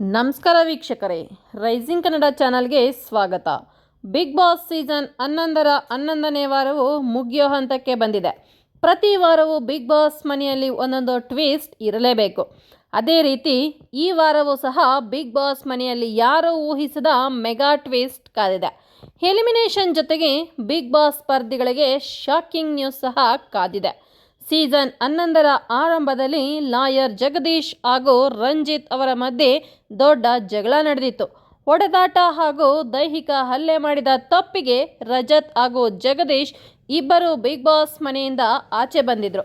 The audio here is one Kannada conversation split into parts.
ನಮಸ್ಕಾರ ವೀಕ್ಷಕರೇ, ರೈಸಿಂಗ್ ಕನ್ನಡ ಚಾನಲ್ಗೆ ಸ್ವಾಗತ. ಬಿಗ್ ಬಾಸ್ ಸೀಸನ್ ಹನ್ನೊಂದರ ಹನ್ನೊಂದನೇ ವಾರವು ಮುಗಿಯೋ ಹಂತಕ್ಕೆ ಬಂದಿದೆ. ಪ್ರತಿ ವಾರವೂ ಬಿಗ್ ಬಾಸ್ ಮನೆಯಲ್ಲಿ ಒಂದೊಂದು ಟ್ವಿಸ್ಟ್ ಇರಲೇಬೇಕು. ಅದೇ ರೀತಿ, ಈ ವಾರವೂ ಸಹ ಬಿಗ್ ಬಾಸ್ ಮನೆಯಲ್ಲಿ ಯಾರೂ ಊಹಿಸದ ಮೆಗಾ ಟ್ವಿಸ್ಟ್ ಕಾದಿದೆ. ಎಲಿಮಿನೇಷನ್ ಜೊತೆಗೆ ಬಿಗ್ ಬಾಸ್ ಸ್ಪರ್ಧಿಗಳಿಗೆ ಶಾಕಿಂಗ್ ನ್ಯೂಸ್ ಸಹ ಕಾದಿದೆ. ಸೀಸನ್ ಹನ್ನೊಂದರ ಆರಂಭದಲ್ಲಿ ಲಾಯರ್ ಜಗದೀಶ್ ಹಾಗೂ ರಂಜಿತ್ ಅವರ ಮಧ್ಯೆ ದೊಡ್ಡ ಜಗಳ ನಡೆದಿತ್ತು. ಹೊಡೆದಾಟ ಹಾಗೂ ದೈಹಿಕ ಹಲ್ಲೆ ಮಾಡಿದ ತಪ್ಪಿಗೆ ರಜತ್ ಹಾಗೂ ಜಗದೀಶ್ ಇಬ್ಬರು ಬಿಗ್ ಬಾಸ್ ಮನೆಯಿಂದ ಆಚೆ ಬಂದಿದ್ರು.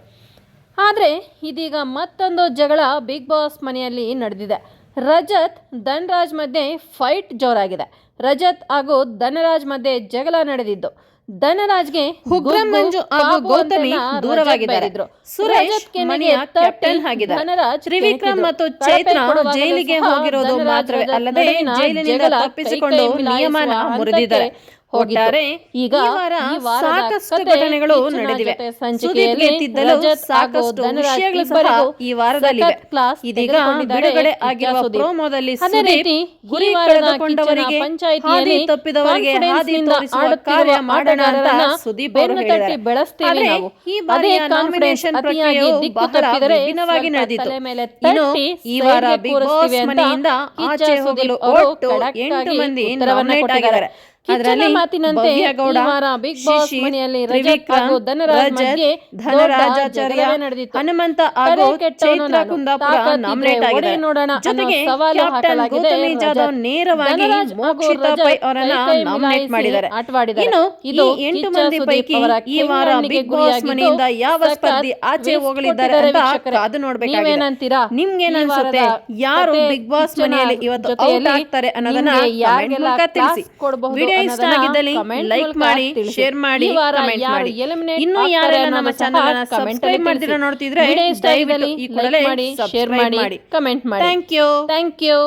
ಆದರೆ ಇದೀಗ ಮತ್ತೊಂದು ಜಗಳ ಬಿಗ್ ಬಾಸ್ ಮನೆಯಲ್ಲಿ ನಡೆದಿದೆ. ರಜತ್ ಧನ್ರಾಜ್ ಮಧ್ಯೆ ಫೈಟ್ ಜೋರಾಗಿದೆ ರಜತ್ ಹಾಗೂ ಧನರಾಜ್ ಮಧ್ಯೆ ಜಗಳ ನಡೆದಿದ್ದು ಧನರಾಜ್ಗೆ ಉಗ್ರಂ ಮಂಜು ಹಾಗೂ ಗೌತಮಿ ದೂರವಾಗಿದ್ದಾರೆ. ಸುರೇಶ್ ಮನೆಯ ಕ್ಯಾಪ್ಟನ್ ಆಗಿದ್ದಾರೆ. ಧನರಾಜ್ ತ್ರಿವಿಕ್ರಮ್ ಮತ್ತು ಚೈತ್ರ ಜೈಲಿಗೆ ಹೋಗಿರೋದು ಮಾತ್ರವೇ ಅಲ್ಲದೆ ಜೈಲಿನಿಂದ ತಪ್ಪಿಸಿಕೊಂಡು ನಿಯಮನ ಮುರಿದಿದ್ದಾರೆ. ಒಟ್ಟಾರೆ ಈಗ ಸಾಕಷ್ಟು ಘಟನೆಗಳು ನಡೆದಿವೆ. ಸಂಚಿಕೆಯಲ್ಲಿ ಸಾಕಷ್ಟು ವಿಷಯಗಳು ಸಹ ಈ ವಾರದಲ್ಲಿ ಇದೀಗ ಬಿಡುಗಡೆ ಆಗಿರುವ ಪ್ರೋಮೋದಲ್ಲಿ ಸುದೀಪ್ ಗುರಿ ಕಳೆದುಕೊಂಡವರಿಗೆ ಹಾದಿ ತಪ್ಪಿದವರಿಗೆ ಹಾದಿ ತೋರಿಸುವ ಕಾರ್ಯ ಮಾಡೋಣ ಅಂತ ಸುದೀಪ್ ಅವರು ಹೇಳಿದ್ದಾರೆ. ಬೆಳೆಸ್ತೀವಿ ನಾವು. ಈ ಬಾರಿಯ ನಾಮಿನೇಷನ್ ಪ್ರಕ್ರಿಯೆಯು ಬಹಳ ವಿಭಿನ್ನವಾಗಿ ನಡೆದಿತ್ತು ಇನ್ನು ಈ ವಾರ ಬಿಗ್ ಬಾಸ್ ಮನೆಯಿಂದ ಆಚೆ ಹೋಗಲು ಒಟ್ಟು ಎಂಟು ಮಂದಿ ನಾಮಿನೇಟ್. ಆಗಿದ್ದಾರೆ ಅದರಲ್ಲಿ ಮಾತಿನಂತೆ ಗೌಡ ಬಿಗ್ ಬಾಸ್ ಮನೆಯಲ್ಲಿ ರಜತ್ ಹಾಗೂ ಧನರಾಜ್ ಮಧ್ಯೆ ಧನರಾಜಾಚಾರ್ಯ, ನಡೆದಿತ್ತು. ಹನುಮಂತ ಹಾಗೂ ಚೈತ್ರ ಕುಂದಾಪುರ ನಾಮಿನೇಟ್ ಆಗಿದೆ ಜೊತೆಗೆ ಕ್ಯಾಪ್ಟನ್ ಗೌತಮಿ ಜಾಧವ್ ನೇರವಾಗಿ ಮೋಕ್ಷಿತಾ ಪೈ ಅವರನ್ನ ನಾಮಿನೇಟ್ ಮಾಡಿದ್ದಾರೆ. ಇನ್ನು ಇದು ಎಂಟು ಮಂದಿ ಪೈಕಿ ಈ ವಾರ ಬಿಗ್ ಬಾಸ್ ಮನೆಯಿಂದ ಯಾವ ಸ್ಪರ್ಧಿ ಆಚೆ ಹೋಗಲಿದ್ದಾರೆ ಅಂತ ಅದು ನೋಡ್ಬೇಕಾಗಿದೆ? ನಿಮ್ಗೇನ್ ಅನ್ಸುತ್ತೆ ಯಾರು ಬಿಗ್ ಬಾಸ್ ಮನೆಯಲ್ಲಿ ಇವತ್ತು ಔಟ್ ಆಗ್ತಾರೆ ಅನ್ನೋದನ್ನ ನಿಮ್ಗೆ ಕಮೆಂಟ್ ಮೂಲಕ ತಿಳಿಸಿ. ವಿಡಿಯೋ ಇಷ್ಟ ಆಗಿದ್ದಲ್ಲಿ ಲೈಕ್ ಮಾಡಿ ಶೇರ್ ಮಾಡಿ ಕಮೆಂಟ್ ಮಾಡಿ. ಇನ್ನು ಯಾರೆಲ್ಲ ನಮ್ಮ ಚಾನೆಲ್ ಅನ್ನ ಸಬ್ಸ್ಕ್ರೈಬ್ ಮಾಡ್ತೀರಾ ನೋಡ್ತಿದ್ರೆ ವಿಡಿಯೋ ಇಷ್ಟ ಆಗಿದ್ದಲ್ಲಿ like ಮಾಡಿ ಶೇರ್ ಮಾಡಿ ಕಮೆಂಟ್ ಮಾಡಿ. Thank you thank you